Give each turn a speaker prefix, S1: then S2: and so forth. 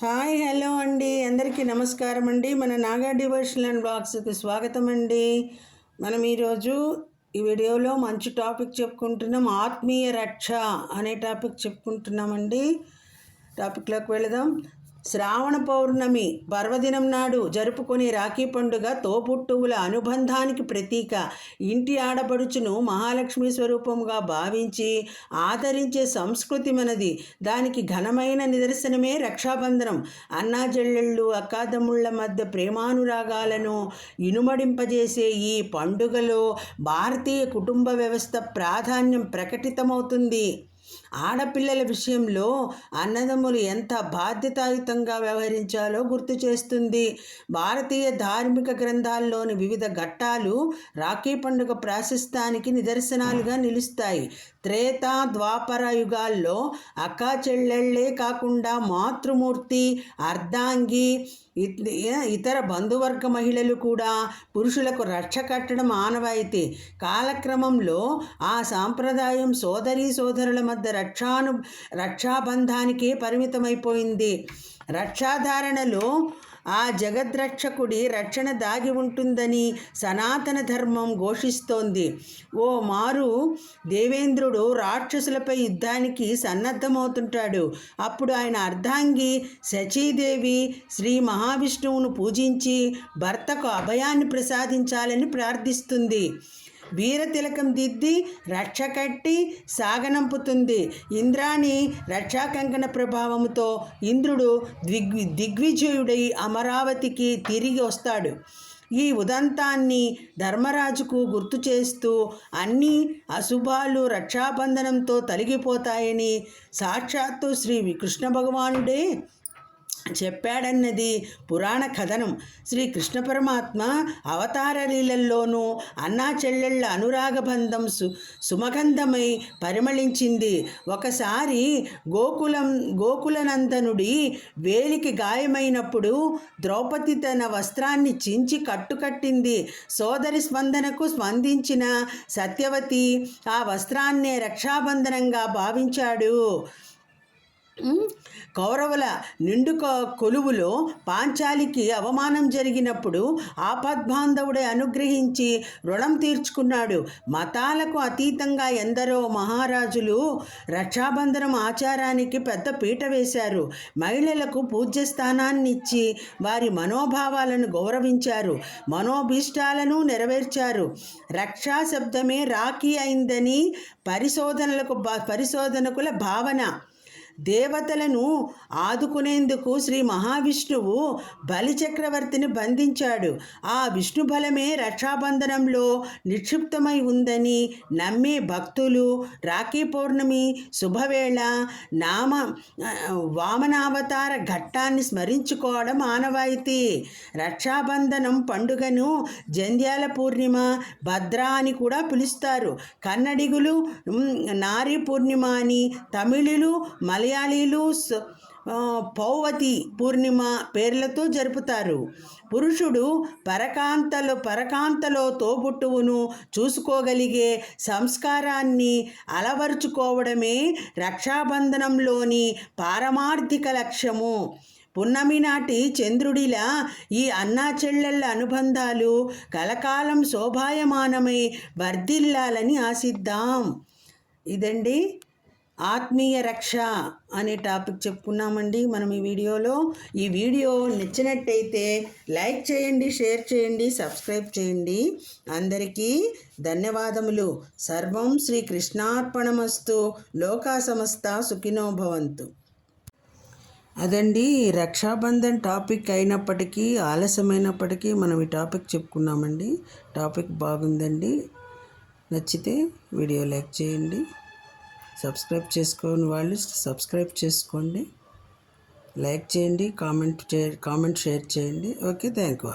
S1: Hi hello అండి. అందరికీ నమస్కారం అండి. మన నాగా డివోషనల్ అండ్ బ్లాగ్స్కి స్వాగతం అండి. మనం ఈరోజు ఈ వీడియోలో మంచి టాపిక్ చెప్పుకుంటున్నాం. ఆత్మీయ రక్ష అనే టాపిక్ చెప్పుకుంటున్నామండి టాపిక్లోకి వెళదాం. శ్రావణ పౌర్ణమి పర్వదినం నాడు జరుపుకునే రాఖీ పండుగ తోపుట్టువుల అనుబంధానికి ప్రతీక. ఇంటి ఆడపడుచును మహాలక్ష్మి స్వరూపముగా భావించి ఆదరించే సంస్కృతి మనది. దానికి ఘనమైన నిదర్శనమే రక్షాబంధనం. అన్నా చెల్లెళ్ళు మధ్య ప్రేమానురాగాలను ఇనుమడింపజేసే ఈ పండుగలో భారతీయ కుటుంబ వ్యవస్థ ప్రాధాన్యం ప్రకటితమవుతుంది. ఆడపిల్లల విషయంలో అన్నదమ్ములు ఎంత బాధ్యతాయుతంగా వ్యవహరించాలో గుర్తు చేస్తుంది. భారతీయ ధార్మిక గ్రంథాల్లోని వివిధ ఘట్టాలు రాఖీ పండుగ ప్రాశస్తానికి నిదర్శనాలుగా నిలుస్తాయి. త్రేతా ద్వాపర యుగాల్లో అక్క చెల్లెళ్ళే కాకుండా మాతృమూర్తి అర్ధాంగి ఇతర బంధువర్గ మహిళలు కూడా పురుషులకు రక్ష కట్టడం ఆనవాయితీ. కాలక్రమంలో ఆ సాంప్రదాయం సోదరీ సోదరుల మధ్య రక్షాను రక్షాబంధానికే పరిమితమైపోయింది. రక్షాధారణలో ఆ జగద్రక్షకుడి రక్షణ దాగి ఉంటుందని సనాతన ధర్మం ఘోషిస్తోంది. ఓ మారు దేవేంద్రుడు రాక్షసులపై యుద్ధానికి సన్నద్ధమవుతుంటాడు. అప్పుడు ఆయన అర్ధాంగి శచీదేవి శ్రీ మహావిష్ణువును పూజించి భర్తకు అభయాన్ని ప్రసాదించాలని ప్రార్థిస్తుంది. వీరతిలకం దిద్ది రక్ష కట్టి సాగనంపుతుంది. ఇంద్రాణి రక్షాకంకణ ప్రభావంతో ఇంద్రుడు దిగ్వి దిగ్విజయుడై అమరావతికి తిరిగి వస్తాడు. ఈ ఉదంతాన్ని ధర్మరాజుకు గుర్తు చేస్తూ అన్ని అశుభాలు రక్షాబంధనంతో తొలగిపోతాయని సాక్షాత్తు శ్రీ కృష్ణ భగవానుడే చెప్పాడన్నది పురాణ కథనం. శ్రీ కృష్ణ పరమాత్మ అవతార లీలల్లోనూ అన్నా చెల్లెళ్ళ అనురాగబంధం సు సుమగంధమై పరిమళించింది. ఒకసారి గోకులం గోకులనందనుడి వేలికి గాయమైనప్పుడు ద్రౌపది తన వస్త్రాన్ని చించి కట్టుకట్టింది. సోదరి స్పందనకు స్పందించిన సత్యవతి ఆ వస్త్రాన్నే రక్షాబంధనంగా భావించాడు. కౌరవుల నిండు కొలువులో పాంచాలికి అవమానం జరిగినప్పుడు ఆపద్బాంధవుడే అనుగ్రహించి రుణం తీర్చుకున్నాడు. మతాలకు అతీతంగా ఎందరో మహారాజులు రక్షాబంధనం ఆచారానికి పెద్ద పీట వేశారు. మహిళలకు పూజ్య స్థానాన్ని ఇచ్చి వారి మనోభావాలను గౌరవించారు. మనోభీష్టాలను నెరవేర్చారు. రక్షా శబ్దమే రాఖీ అయిందని పరిశోధనలకు పరిశోధనకుల భావన. దేవతలను ఆదుకునేందుకు శ్రీ మహావిష్ణువు బలిచక్రవర్తిని బంధించాడు. ఆ విష్ణు బలమే రక్షాబంధనంలో నిక్షిప్తమై ఉందని నమ్మే భక్తులు రాఖీ పౌర్ణమి శుభవేళ నామ వామనావతార ఘట్టాన్ని స్మరించుకోవడం ఆనవాయితీ. రక్షాబంధనం పండుగను జంధ్యాల పూర్ణిమ భద్ర అని కూడా పిలుస్తారు. కన్నడిగులు నారీ పూర్ణిమ అని తమిళులు మలయ మలయాళీలు పౌవతి పూర్ణిమ పేర్లతో జరుపుతారు. పురుషుడు పరకాంతలు పరకాంతలో తోబుట్టువును చూసుకోగలిగే సంస్కారాన్ని అలవరుచుకోవడమే రక్షాబంధనంలోని పారమార్థిక లక్ష్యము. పున్నమి నాటి చంద్రుడిలా ఈ అన్నా చెల్లెళ్ళ అనుబంధాలు కలకాలం శోభాయమానమై వర్ధిల్లాలని ఆశిద్దాం. ఇదండి ఆత్మీయ రక్ష అనే టాపిక్ చెప్పుకున్నామండి మనం ఈ వీడియోలో. ఈ వీడియో నచ్చినట్టయితే లైక్ చేయండి షేర్ చేయండి సబ్స్క్రైబ్ చేయండి. అందరికీ ధన్యవాదములు. సర్వం శ్రీ కృష్ణార్పణమస్తు. లోకా సమస్త సుఖినోభవంతు అదండి రక్షాబంధన్ టాపిక్ అయినప్పటికీ ఆలస్యమైనప్పటికీ మనం ఈ టాపిక్ చెప్పుకున్నామండి. టాపిక్ బాగుందండి. నచ్చితే వీడియో లైక్ చేయండి. సబ్స్క్రైబ్ చేసుకోని వాళ్ళు సబ్స్క్రైబ్ చేసుకోండి. లైక్ చేయండి కామెంట్ చే కామెంట్ షేర్ చేయండి. Okay thank you